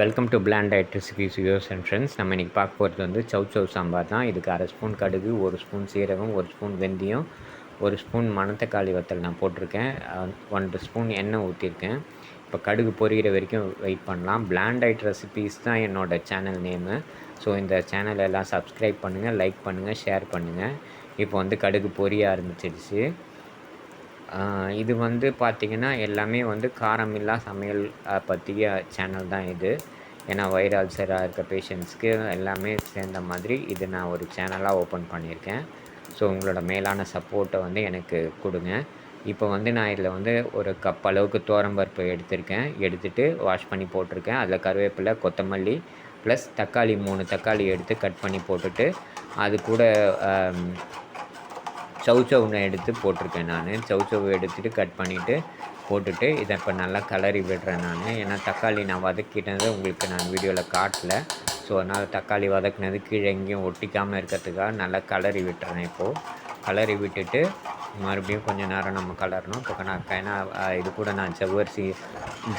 Welcome to plant diet recipes use and friends நம்ம இன்றைக்கி பார்க்க போகிறது வந்து சவு சவு சாம்பார் தான். இதுக்கு அரை ஸ்பூன் கடுகு ஒரு ஸ்பூன் சீரகம் ஒரு ஸ்பூன் வெந்தயம் ஒரு ஸ்பூன் மணத்தக்காளி வத்தல் நான் போட்டிருக்கேன். ஒன்றரை ஸ்பூன் எண்ணெய் ஊற்றிருக்கேன் இப்போ கடுகு பொரிகிற வரைக்கும் வெயிட் பண்ணலாம். பிளாண்ட் ஐட் ரெசிபீஸ் தான் என்னோடய சேனல் நேமு ஸோ இந்த சேனல் எல்லாம் சப்ஸ்கிரைப் பண்ணுங்கள் லைக் பண்ணுங்கள் ஷேர் பண்ணுங்கள் இப்போ வந்து கடுகு பொரிய ஆரம்பிச்சிடுச்சு. இது வந்து பார்த்திங்கன்னா எல்லாமே வந்து காரமில்லா சமையல் பற்றிய சேனல் தான் இது. ஏன்னா வயிறு அல்சராக இருக்க பேஷண்ட்ஸ்க்கு எல்லாமே சேர்ந்த மாதிரி இது நான் ஒரு சேனலாக ஓப்பன் பண்ணியிருக்கேன். ஸோ உங்களோட மேலான சப்போர்ட்டை வந்து எனக்கு கொடுங்க. இப்போ வந்து நான் இதில் வந்து ஒரு கப் அளவுக்கு தோரம்பருப்பு எடுத்திருக்கேன். எடுத்துகிட்டு வாஷ் பண்ணி போட்டிருக்கேன். அதில் கருவேப்பிலை கொத்தமல்லி ப்ளஸ் தக்காளி மூணு தக்காளி எடுத்து கட் பண்ணி போட்டுட்டு அது கூட சவுச்சவுனை எடுத்து போட்டிருக்கேன் நான். சவுச்சவு எடுத்துகிட்டு கட் பண்ணிவிட்டு போட்டுட்டு இதை இப்போ நல்லா கலரி விடுறேன் நான். ஏன்னா தக்காளி நான் வதக்கிட்டது உங்களுக்கு நான் வீடியோவில் காட்டல. ஸோ அதனால் தக்காளி வதக்குனது கீழே எங்கேயும் ஒட்டிக்காமல் இருக்கிறதுக்காக நல்லா கலரி விட்டுறேன் இப்போது கலரி விட்டுட்டு மறுபடியும் கொஞ்சம் நேரம் நம்ம கலரணும் இப்போ நான் ஏன்னா இது கூட நான் ஜவ்வரிசி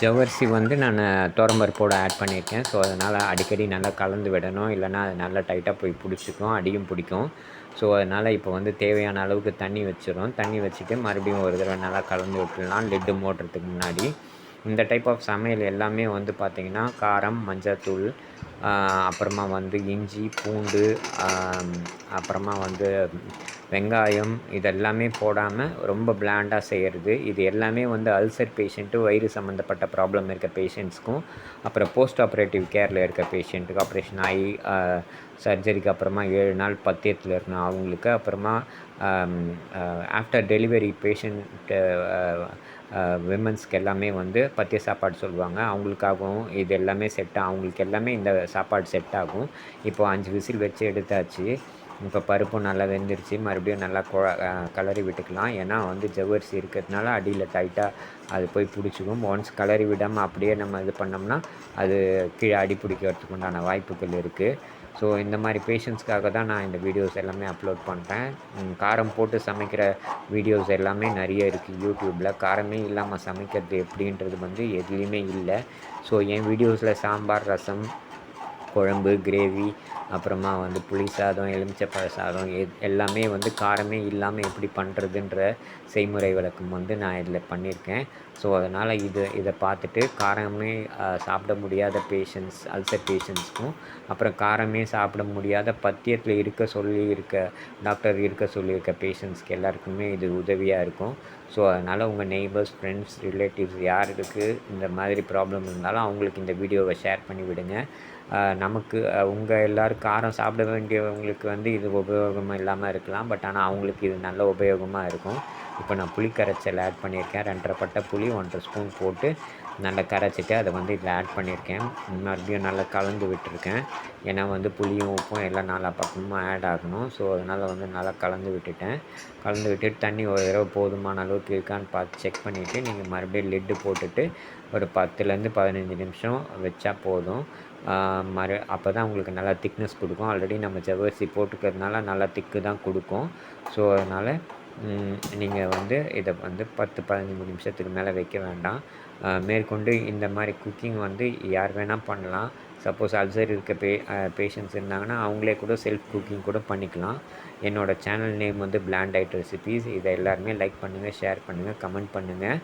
ஜவ்வரிசி வந்து நான் தோரம்பருப்போடு ஆட் பண்ணியிருக்கேன். ஸோ அதனால் அடிக்கடி நல்லா கலந்து விடணும். இல்லைனா அது நல்லா டைட்டாக போய் பிடிச்சிக்கும். அடியும் பிடிக்கும். ஸோ அதனால் இப்போ வந்து தேவையான அளவுக்கு தண்ணி வச்சிடும் தண்ணி வச்சுட்டு மறுபடியும் ஒரு தடவை நல்லா கலந்து விட்டுடலாம். லெட்டு மூடுறதுக்கு முன்னாடி. இந்த டைப் ஆஃப் சமையல் எல்லாமே வந்து பார்த்திங்கன்னா காரம் மஞ்சத்தூள் அப்புறமா வந்து இஞ்சி பூண்டு அப்புறமா வந்து வெங்காயம் இதெல்லாமே போடாமல் ரொம்ப பிளாண்டாக செய்கிறது இது எல்லாமே வந்து அல்சர் பேஷண்ட்டு வயிறு சம்மந்தப்பட்ட ப்ராப்ளம் இருக்க பேஷண்ட்ஸ்க்கும் அப்புறம் போஸ்ட் ஆப்ரேட்டிவ் கேரில் இருக்க பேஷண்ட்டுக்கு ஆப்ரேஷன் ஆகி சர்ஜரிக்கு அப்புறமா ஏழு நாள் பத்தியத்தில் இருக்கணும் அவங்களுக்கு. அப்புறமா ஆஃப்டர் டெலிவரி பேஷண்ட்டு விமன்ஸ்க்கு எல்லாமே வந்து பத்திய சாப்பாடு சொல்லுவாங்க. அவங்களுக்காகவும் இது எல்லாமே செட் அவங்களுக்கு எல்லாமே இந்த சாப்பாடு செட் ஆகும் இப்போது அஞ்சு விசில் வச்சு எடுத்தாச்சு. இப்போ பருப்பும் நல்லா வெந்துருச்சு. மறுபடியும் நல்லா குழ கலரி விட்டுக்கலாம். ஏன்னா வந்து ஜவ்வரிசி இருக்கிறதுனால அடியில் டைட்டாக அது போய் பிடிச்சிக்கும். ஒன்ஸ் கலரி விடாமல் அப்படியே நம்ம இது பண்ணோம்னா அது கீழே அடி பிடிக்கிறதுக்கு உண்டான வாய்ப்புகள் இருக்குது ஸோ இந்த மாதிரி பேஷண்ட்ஸ்க்காக தான் நான் இந்த வீடியோஸ் எல்லாமே அப்லோட் பண்ணுறேன் காரம் போட்டு சமைக்கிற வீடியோஸ் எல்லாமே நிறைய இருக்குது யூடியூப்பில் காரமே இல்லாமல் சமைக்கிறது எப்படின்றது வந்து எதுலேயுமே இல்லை. ஸோ என் வீடியோஸில் சாம்பார் ரசம் குழம்பு கிரேவி அப்புறமா வந்து புளி சாதம் எலுமிச்சப்பழ சாதம் எ எல்லாமே வந்து காரமே இல்லாமல் எப்படி பண்ணுறதுன்ற செய்முறை விளக்கம் வந்து நான் இதில் பண்ணியிருக்கேன் ஸோ அதனால் இது இதை பார்த்துட்டு காரமே சாப்பிட முடியாத பேஷண்ட்ஸ் அல்சர் பேஷண்ட்ஸ்க்கும் அப்புறம் காரமே சாப்பிட முடியாத பத்தியத்தில் இருக்க சொல்லி இருக்க டாக்டர் இருக்க சொல்லியிருக்க பேஷண்ட்ஸ்க்கு எல்லாருக்குமே இது உதவியாக இருக்கும். ஸோ அதனால் உங்கள் நெய்பர்ஸ் ஃப்ரெண்ட்ஸ் ரிலேட்டிவ்ஸ் யாருக்கு இந்த மாதிரி ப்ராப்ளம் இருந்தாலும் அவங்களுக்கு இந்த வீடியோவை ஷேர் பண்ணி விடுங்க. நமக்கு உங்கள் எல்லாருக்கும் காரம் சாப்பிட வேண்டியவங்களுக்கு வந்து இது உபயோகமாக இல்லாமல் இருக்கலாம். பட் ஆனால் அவங்களுக்கு இது நல்ல உபயோகமாக இருக்கும். இப்போ நான் புளி கரைச்சல் ஆட் பண்ணியிருக்கேன். ரெண்டரை பட்டை புளி ஒன்றரை ஸ்பூன் போட்டு நல்லா கரைச்சிட்டு அதை வந்து இதில் ஆட் பண்ணியிருக்கேன். மறுபடியும் நல்லா கலந்து விட்டுருக்கேன். ஏன்னா வந்து புளியும் உப்பும் எல்லாம் நாலா பக்கமும் ஆட் ஆகணும். ஸோ அதனால் வந்து நல்லா கலந்து விட்டுட்டேன். கலந்து விட்டுட்டு தண்ணி ஒரு தடவை போதுமான அளவுக்கு இருக்கான்னு பார்த்து செக் பண்ணிவிட்டு நீங்கள் மறுபடியும் லிட்டு போட்டுட்டு ஒரு பத்துலேருந்து பதினஞ்சு நிமிஷம் வச்சா போதும். மறு அப்போ தான் உங்களுக்கு நல்லா திக்னஸ் கொடுக்கும். ஆல்ரெடி நம்ம ஜவ்வரிசி போட்டுக்கிறதுனால நல்லா திக்கு தான் கொடுக்கும். ஸோ அதனால் நீங்கள் வந்து இதை வந்து பத்து பதினஞ்சு நிமிஷத்துக்கு மேலே வைக்க வேண்டாம். மேற்கொண்டு இந்த மாதிரி குக்கிங் வந்து யார் வேணால் பண்ணலாம். சப்போஸ் அல்சர் இருக்க பே பேஷண்ட்ஸ் இருந்தாங்கன்னா அவங்களே கூட செல்ஃப் குக்கிங் கூட பண்ணிக்கலாம். என்னோடய சேனல் நேம் வந்து பிளாண்ட் ஐட் ரெசிபீஸ் இதை எல்லாருமே லைக் பண்ணுங்கள் ஷேர் பண்ணுங்கள் கமெண்ட் பண்ணுங்கள்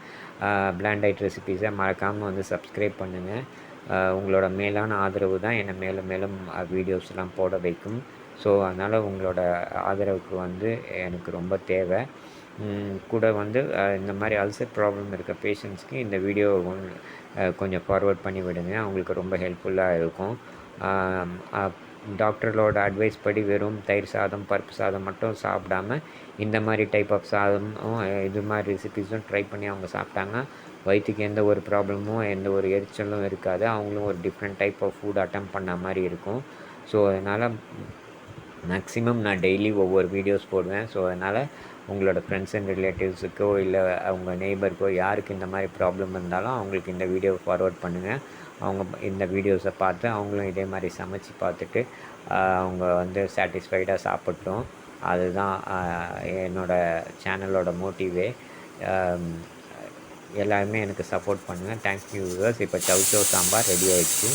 பிளாண்ட் ஐட் ரெசிபீஸை மறக்காமல் வந்து சப்ஸ்கிரைப் பண்ணுங்கள் உங்களோட மேலான ஆதரவு தான் என்னை மேலும் மேலும் வீடியோஸ்லாம் போட வைக்கும். ஸோ அதனால் உங்களோட ஆதரவுக்கு வந்து எனக்கு ரொம்ப தேவை. கூட வந்து இந்த மாதிரி அல்சர் ப்ராப்ளம் இருக்க பேஷண்ட்ஸ்க்கு இந்த வீடியோ கொஞ்சம் ஃபார்வர்ட் பண்ணி விடுங்க. அவங்களுக்கு ரொம்ப ஹெல்ப்ஃபுல்லாக இருக்கும். டாக்டர்களோட அட்வைஸ் படி வெறும் தயிர் சாதம் பருப்பு சாதம் மட்டும் சாப்பிடாம இந்த மாதிரி டைப் ஆஃப் சாதமும் இது மாதிரி ரெசிபிஸும் ட்ரை பண்ணி அவங்க சாப்பிட்டாங்க வயிற்றுக்கு எந்த ஒரு ப்ராப்ளமும் எந்த ஒரு எரிச்சலும் இருக்காது. அவங்களும் ஒரு டிஃப்ரெண்ட் டைப் ஆஃப் ஃபுட் அட்டம் பண்ண மாதிரி இருக்கும். ஸோ அதனால் மேக்ஸிமம் நான் டெய்லி ஒவ்வொரு வீடியோஸ் போடுவேன். ஸோ அதனால் உங்களோட ஃப்ரெண்ட்ஸ் அண்ட் ரிலேட்டிவ்ஸுக்கோ இல்லை அவங்க நெய்பருக்கோ யாருக்கு இந்த மாதிரி ப்ராப்ளம் இருந்தாலும் அவங்களுக்கு இந்த வீடியோ ஃபார்வர்ட் பண்ணுங்கள் அவங்க இந்த வீடியோஸை பார்த்து அவங்களும் இதே மாதிரி சமைச்சு பார்த்துட்டு அவங்க வந்து சாட்டிஸ்ஃபைடாக சாப்பிட்டோம். அதுதான் என்னோடய சேனலோட மோட்டிவே எல்லாருமே எனக்கு சப்போர்ட் பண்ணுங்கள் தேங்க்யூ வியூவர்ஸ் இப்போ சவுச்சோ சாம்பார் ரெடி ஆகிடுச்சு